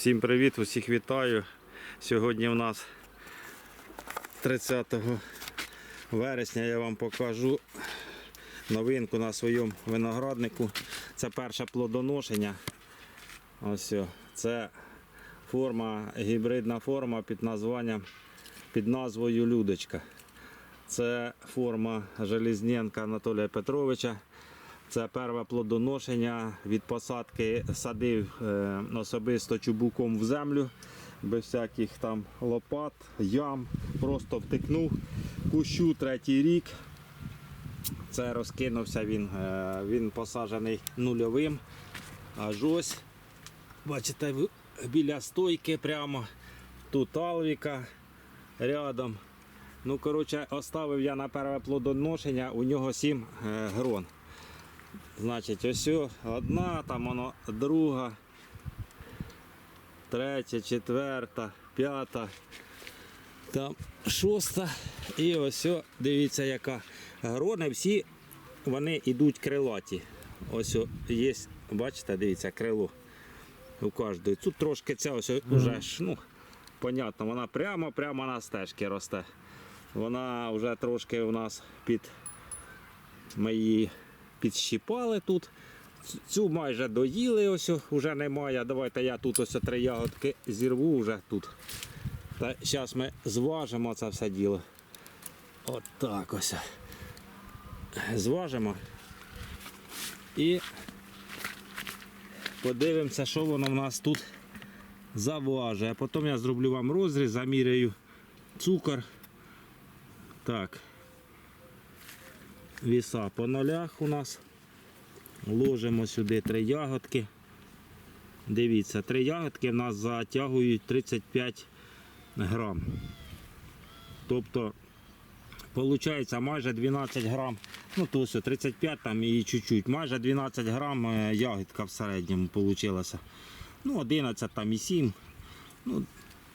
Всім привіт, усіх вітаю. Сьогодні у нас 30 вересня я вам покажу новинку на своєму винограднику. Це перше плодоношення. Ось це форма, гібридна форма під названням під назвою Людочка. Це форма Железненка Анатолія Петровича. Це перше плодоношення від посадки садив е, особисто чубуком в землю, без всяких там лопат, ям. Просто втикнув кущу третій рік. Це розкинувся він, е, він посаджений нульовим. Аж ось, бачите, біля стойки прямо. Тут алвіка рядом. Ну, коротше, оставив я на перше плодоношення, у нього сім е, грон. Значить, ось одна, там воно друга, третя, четверта, п'ята, там шоста. І ось, дивіться, яка грони, всі вони йдуть крилаті. Ось є, бачите, дивіться, крило у кожної. Тут трошки ця ось вже ж, ну, понятно, вона прямо-прямо на стежці росте. Вона вже трошки у нас під ми її підщіпали тут. Цю майже доїли, ось вже немає. Давайте я тут ось три ягодки зірву вже тут. Та зараз ми зважимо це все діло. От так ось. Зважимо. І подивимося, що воно в нас тут заважує. Потім я зроблю вам розріз, заміряю цукор. Так. Віса по нолях у нас. Ложимо сюди три ягодки. Дивіться, три ягодки в нас затягують 35 грам. Тобто, виходить майже 12 грам. Ну, то все, 35 там і чуть-чуть. Майже 12 грам е, ягідка в середньому вийшла. Ну, 11 там і 7. Ну,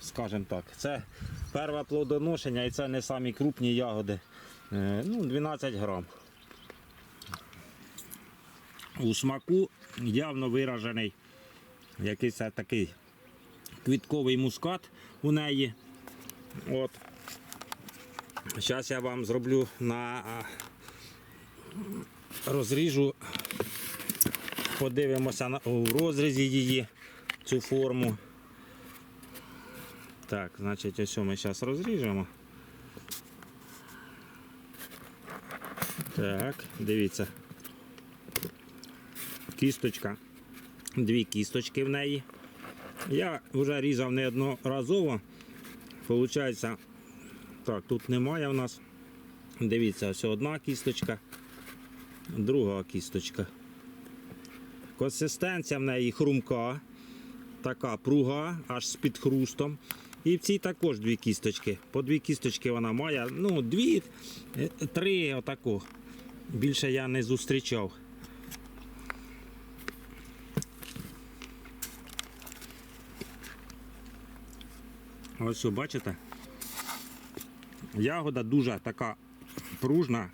скажімо так, це перше плодоношення і це не самі крупні ягоди. Е, Ну, 12 грам. У смаку явно виражений якийсь такий квітковий мускат у неї. От. Зараз я вам зроблю на розріжу, подивимося на, у розрізі її цю форму. Так, значить, ось ми зараз розріжемо. Так, дивіться. Кісточка. Дві кісточки в неї. Я вже різав неодноразово. Получається, так, тут немає в нас. Дивіться, ось одна кісточка, друга кісточка. Консистенція в неї хрумка, така пруга, аж з під хрустом. І в цій також дві кісточки. По дві кісточки вона має. Ну, дві, е, три отако. Більше я не зустрічав. Ось бачите? Ягода дуже така пружна,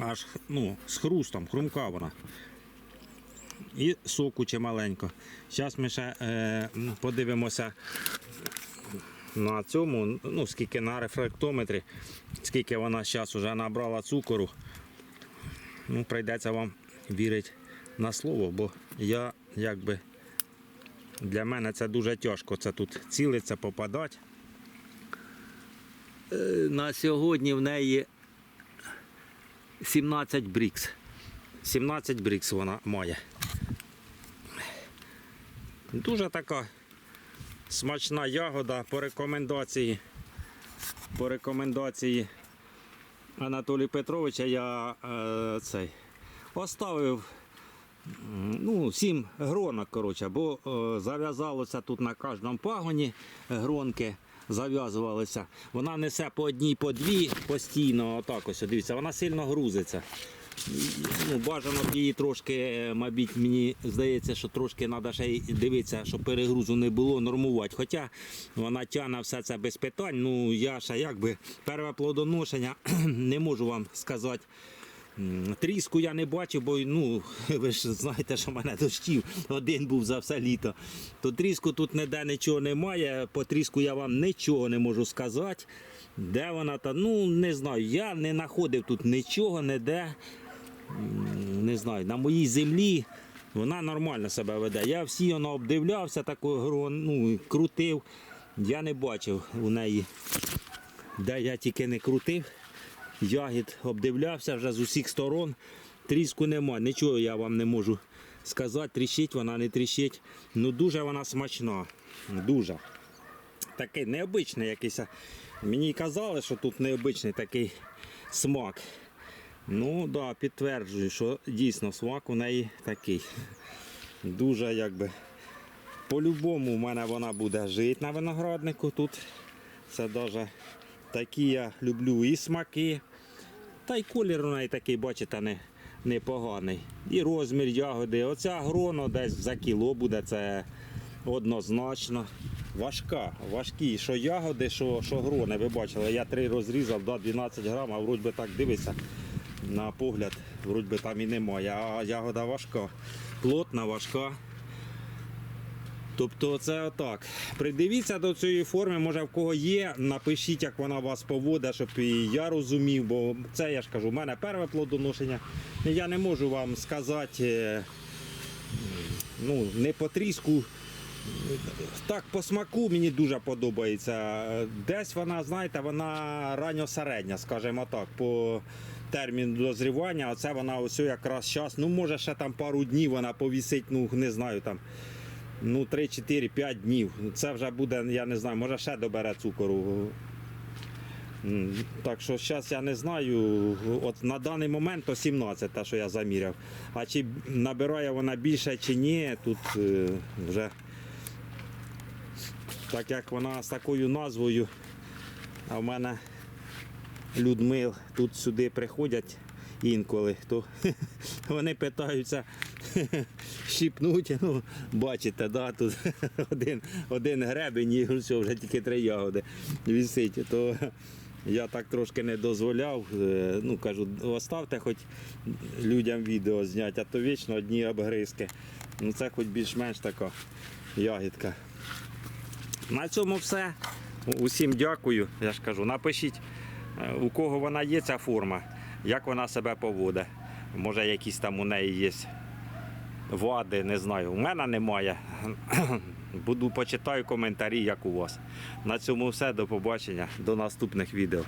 аж ну, з хрустом, хрумка вона. І соку чималенько. Зараз ми ще е, подивимося на цьому, ну скільки на рефлектометрі, скільки вона зараз вже набрала цукору. Ну, прийдеться вам вірити на слово, бо я якби для мене це дуже тяжко. Це тут цілиться, попадати. Е, На сьогодні в неї 17 брікс. 17 брікс вона має. Дуже така смачна ягода по рекомендації. По рекомендації Анатолія Петровича я е, цей оставив ну, сім гронок, коротше, бо е, зав'язалося тут на кожному пагоні гронки. Зав'язувалися. Вона несе по одній, по дві постійно. Отак ось, дивіться, вона сильно грузиться. Ну, бажано б її трошки, е, мабуть, мені здається, що трошки треба ще й дивитися, щоб перегрузу не було, нормувати. Хоча вона тягне все це без питань. Ну, я ще якби перше плодоношення не можу вам сказати, Тріску я не бачив, бо ну, ви ж знаєте, що в мене дощів один був за все літо. То тріску тут ніде нічого немає. По тріску я вам нічого не можу сказати. Де вона та ну не знаю. Я не знаходив тут нічого, ніде. Не знаю, на моїй землі вона нормально себе веде. Я всі воно обдивлявся, такого ну, крутив. Я не бачив у неї, де я тільки не крутив. Ягід обдивлявся вже з усіх сторон. Тріску нема, нічого я вам не можу сказати. Тріщить вона не тріщить. Ну дуже вона смачна. Дуже. Такий необичний якийсь. Мені казали, що тут необичний такий смак. Ну да, підтверджую, що дійсно смак у неї такий. Дуже якби. По-любому в мене вона буде жити на винограднику тут. Це даже такі я люблю і смаки. Та й колір у неї такий, бачите, не, непоганий. І розмір ягоди. Оця гроно десь за кіло буде, це однозначно. Важка, важкі. Що ягоди, що, що грони. Ви бачили, я три розрізав, да, 12 грам, а вроді би так дивися. На погляд, вроді би там і немає. А ягода важка, плотна, важка. Тобто це отак. Придивіться до цієї форми, може в кого є, напишіть, як вона вас поводить, щоб і я розумів, бо це я ж кажу, в мене перше плодоношення. Я не можу вам сказати, е, ну, не по тріску. Так, по смаку мені дуже подобається. Десь вона, знаєте, вона ранньосередня, скажімо так, по терміну дозрівання. Оце вона ось якраз час. Ну, може, ще там пару днів вона повісить, ну не знаю там. Ну, 3, 4, 5 днів. Це вже буде, я не знаю, може ще добере цукору. Так що зараз я не знаю. От на даний момент то 17, те, що я заміряв. А чи набирає вона більше чи ні, тут е, вже так як вона з такою назвою, а в мене Людмил тут сюди приходять інколи, то вони питаються щіпнуть, ну, бачите, да, тут один, один гребень і все, вже тільки три ягоди висить. То я так трошки не дозволяв. е, Ну, кажу, оставте хоч людям відео зняти, а то вічно одні обгризки. Ну це хоч більш-менш така ягідка. На цьому все. Усім дякую. Я ж кажу, напишіть, у кого вона є ця форма, як вона себе поводить. Може, якісь там у неї є вади, не знаю. У мене немає. Буду почитаю коментарі, як у вас. На цьому все. До побачення, до наступних відео.